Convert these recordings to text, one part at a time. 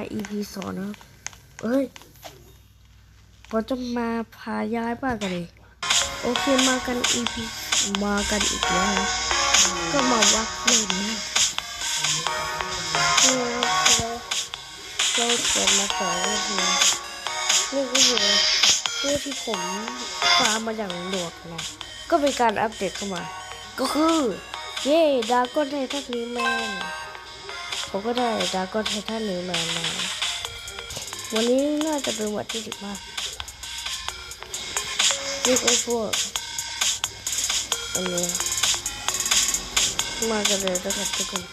มา EP สองนะครับ เอ้ยเราจะมาพาย้ายบ้านกันเลย โอเคมากัน EP มากันอีกแล้วนะก็มาวัดเล่นนะนี่นะคเราเราเขียนมาสองนาทีนี่ก็คือผู้ที่ผมฟาร์มมาอย่างโดดนะ ก็เป็นการอัปเดตเข้ามา ก็คือ เย่ดาก้อนไททันนี้แมน ผมก็ได้ดราก้อนไททันนี้มามาวันนี้น่าจะเป็นวันที่สิบมากนี่ก็พวกอันนี้มากันเลยนะครับทุกคน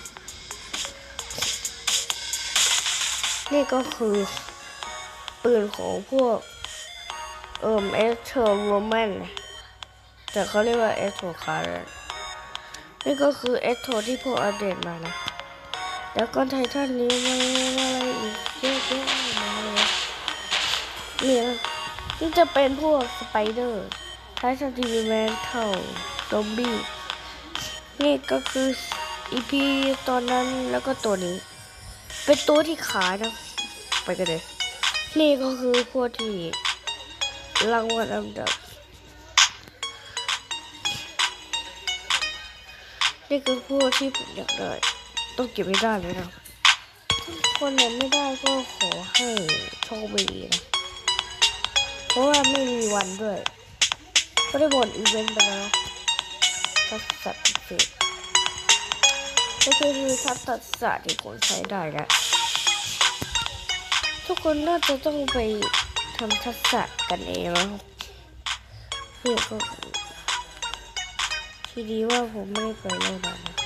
นี่ก็คือปืนของพวกเอ่อเอสเทอร์โรแมนแต่เขาเรียกว่าเอสโทคาร์นี่ก็คือเอสโทที่พวกอัปเดตมานะ แล้วก็ไททันนี้มาอะไรอีกเยอะแยะเลยเนี่ยนี่จะเป็นพวกสไปเดอร์ไททันทีวีแมนเท่าซอมบี้นี่ก็คืออีพีตอนนั้นแล้วก็ตัวนี้ เป็นตัวที่ขายนะ ไปกันเลย นี่ก็คือพวกที่รางวัลอันดับนี่คือพวกที่ผมอยากได้ ต้องเก็บไม่ได้เลยนะคนไหนไม่ได้ก็ขอให้โชคดีนะ เพราะว่าไม่มีวันด้วยก็ได้บนอีเวนต์ไปแล้วทักษะพิเศษก็คือทักษะที่คนใช้ได้นะทุกคนน่าจะต้องไปทำทักษะกันเองแล้วเพื่อก็ทีดีว่าผมไม่ได้ไปเล่นนะ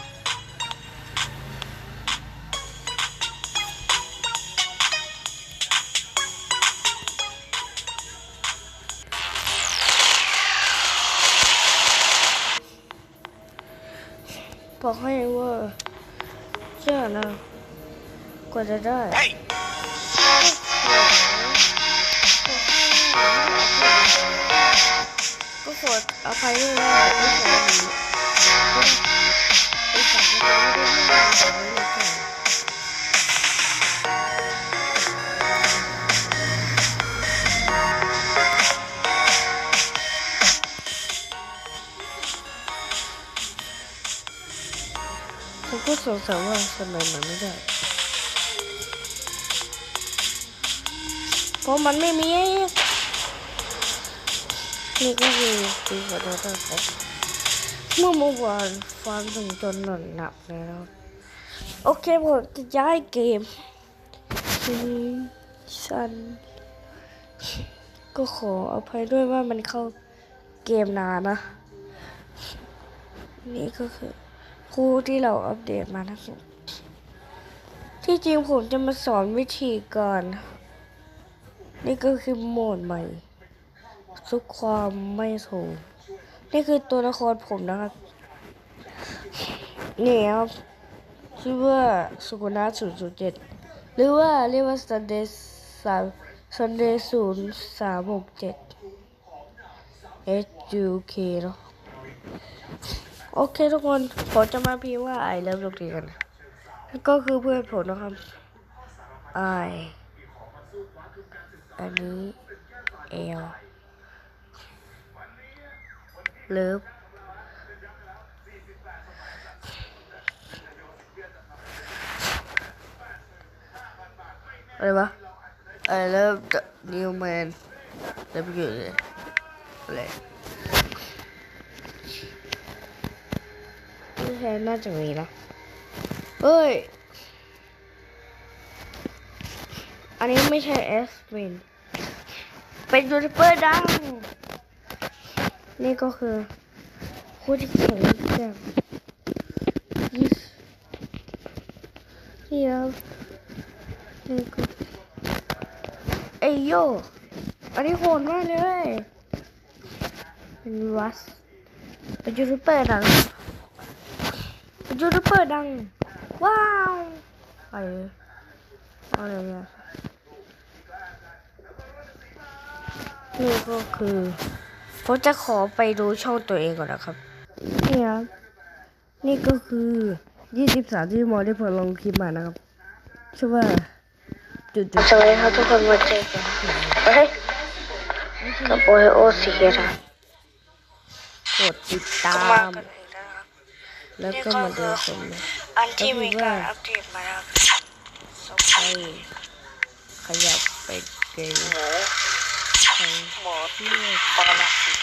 บอกให้ว่าเชื่อนะกว่าจะได้ก็ขออภัยด้วยนะไม่ขอหนีไปสั่งไม่ได้ไม่ได้ไม่ได้ ผมก็สงสัยว่าทำไมมันไม่ได้ เพราะมันไม่มี นี่ก็คือปีขอโทษครับเมื่อเมื่อวานฟันถึงจนหนอนหนักแล้วโอเคผมจะย้ายเกมทีฉันก็ขออภัยด้วยว่ามันเข้าเกมนานนะ นี่ก็คือ คู่ที่เราอัปเดตมานะครับที่จริงผมจะมาสอนวิธีการนี่ก็คือโหมดใหม่ทุกความไม่ถูกนี่คือตัวละครผมนะครับนี่ครับชื่อว่าสุกุนาศูนย์ศูนย์เจ็ดหรือว่าเรียกว่าซันเดย์สามซันเดย์ศูนย์สามหกเจ็ด S U K เนาะ โอเคทุกคนผมจะมาพิมพ์ว่า I love โรงเรียนก็คือเพื่อนผมนะครับ I อันนี้ L เลิฟอะไรวะ I love the new man แล้วไปอยู่เลยอะไร นี่แทนน่าจะมีนะเฮ้ย อันนี้ไม่ใช่เอสวิน เป็นยูทูบเบอร์ดัง นี่ก็คือผู้ที่แข่งแข่งยิสนี่ครับนี่ก็เอยโยอันนี้โหดมากเลย เป็นวัสเป็นยูทูบเบอร์ดังเป็น ยูทูบเบอร์ดัง ว้าวไปเลยเอาเลยเนี่ยนี่ก็คือผมจะขอไปดูช่องตัวเองก่อนนะครับนี่ครับนี่ก็คือ23ที่มอได้ผมลงคลิปมานะครับชื่อว่าจุดสวัสดีครับทุกคนมาเจอกันเฮ้ยกับโอโอสีนะกดติดตาก็ม แล้วก็มาดูผมนะอันที่มีการอัปเดตมาแล้วให้ขยับไปเกมหมูไปหมูเลือกปรสิต